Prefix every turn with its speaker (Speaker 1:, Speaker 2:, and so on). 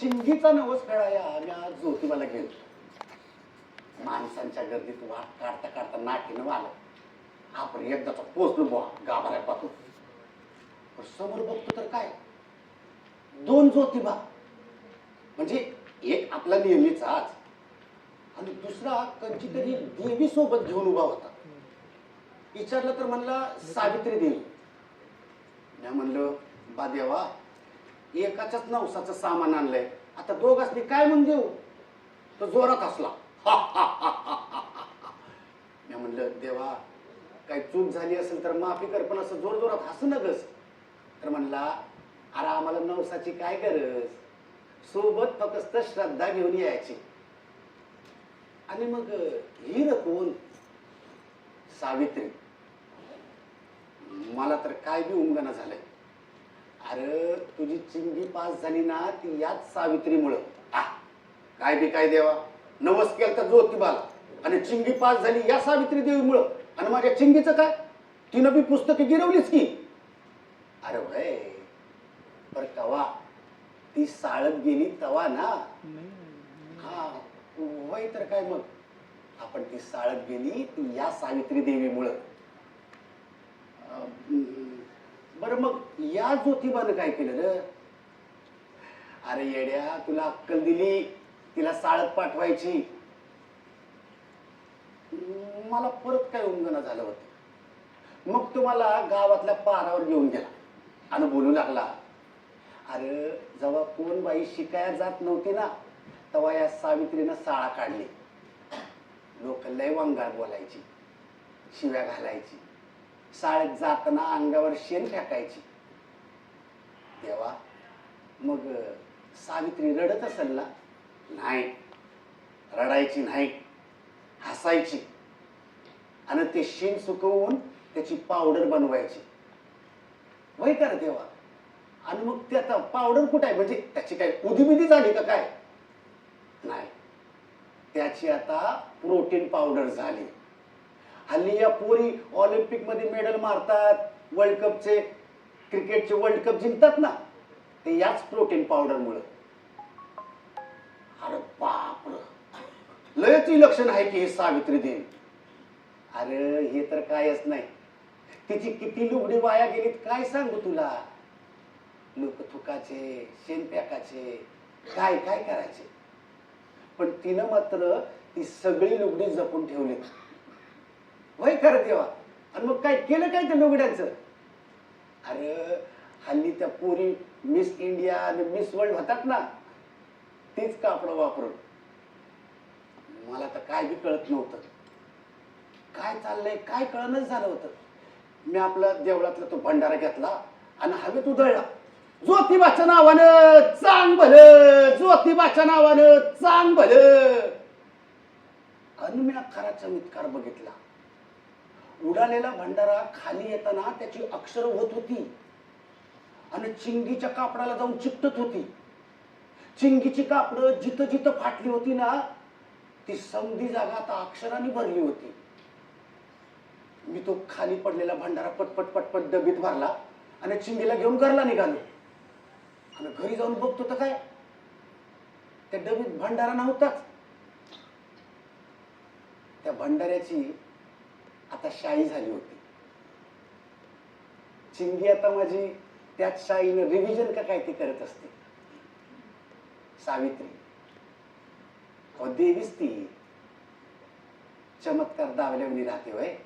Speaker 1: चिंगीचा नवस खेळाया आम्ही आज ज्योतिबाला गेलो. माणसांच्या गर्दीत वाट काढता काढता नाकीनं आलं आपण एकदाचा पोचलो बुवा गाभाऱ्या पाहतो पण समोर बघतो तर काय? दोन ज्योतिबा म्हणजे एक आपला नेहमीचाच आणि दुसरा कधी तरी देवी सोबत घेऊन उभा होता. विचारलं तर म्हणला सावित्री देवी. मी म्हणलं बा देवा एकाच्याच नवसाचं सामान आणलंय. आता दोघांनी काय म्हणून देऊ? तो जोरात हसला. मी म्हणलं देवा काही चूक झाली असेल तर माफी कर पण असं जोर जोरात हसू नगस. तर म्हणला अरे आम्हाला नवसाची काय गरज? सोबत फक्त श्रद्धा घेऊन यायची. आणि मग ही कोण? सावित्री. मला तर काय बी उमगणं झालंय. अरे तुझी चिंगी पास झाली ना ती याच सावित्रीमुळं. आ काय बी काय देवा. नवस केलं तर ज्योतिबाला. आणि चिंगी पास झाली या सावित्री देवीमुळं. आणि माझ्या चिंगीचं काय? तिनं बी पुस्तके गिरवलीच की. अरे भय पर कवा. ती साळत गेली तवा ना. हा वय तर काय मग? आपण ती साळत गेली ती या सावित्री देवीमुळं. अं, बरं मग या ज्योतिबानं काय केलं रे? अरे येड्या तुला अक्कल दिली. तिला साळत पाठवायची. मला परत काय उंगणं झालं होतं? मग तुम्हाला गावातल्या पारावर घेऊन गेला आणि बोलू लागला अरे जेव्हा कोण बाई शिकायला जात नव्हती ना तेव्हा या सावित्रीनं साळा काढली. लोक लय वांगाळ बोलायची शिव्या घालायची शाळेत जाताना अंगावर शेण फेकायची तेव्हा मग सावित्री रडत असेल ना नाही. रडायची नाही. हसायची. आणि ते शेण सुकवून त्याची पावडर बनवायची. वय कर देवा? आणि मग ते आता पावडर कुठं आहे? म्हणजे त्याची काय उदीबिदी झाली का काय? नाही. त्याची आता प्रोटीन पावडर झाली. हल्ली या पोरी ऑलिम्पिकमध्ये मेडल मारतात वर्ल्ड कपचे. क्रिकेटचे वर्ल्ड कप जिंकतात ना ते याच प्रोटीन पावडरमुळे. अरे बाप लयच लक्षण आहे की हे सावित्री देवी. अरे हे तर कायच नाही. तिची किती लुगडी वाया गेलीत काय सांगू तुला? लोक थुकाचे शेणपॅकाचे काय काय करायचे? पण तिनं मात्र ती सगळी लुगडी जपून ठेवली वय खरं तेव्हा आणि मग काय केलं काय त्या लुगड्याचं? अरे हल्ली त्या पोरी मिस इंडिया आणि मिस वर्ल्ड होतात ना तेच कापड वापरून. मला तर काय बी कळत नव्हतं. काय चाललंय काय कळणच झालं होतं. मी आपला देवळातला तो भंडारा घेतला आणि हवेत उधळला. ज्योतिबाच्या नावानं चांग भलं ज्योतिबाच्या नावानं चांग भलं. आणि मी खरा चमत्कार बघितला. उडालेला भंडारा खाली येताना त्याची अक्षर होत होती. आणि चिंगीच्या कापडाला जाऊन चिकटत होती. चिंगीची कापडं जिथं जिथं फाटली होती ना ती समधी जागा आता अक्षराने भरली होती. मी तो खाली पडलेला भंडारा पटपट पटपट डबीत भरला आणि चिंगीला घेऊन घरला निघालो. आणि घरी जाऊन बघतो तर काय? त्या डबीत भंडारा नव्हताच. त्या भंडाऱ्याची आता शाई झाली होती. चिंगी आता माझी त्याच शाहीनं रिव्हिजन का काय ती करत असते. सावित्री. अहो देवीच ती. चमत्कार दावल्यावनी राहते वय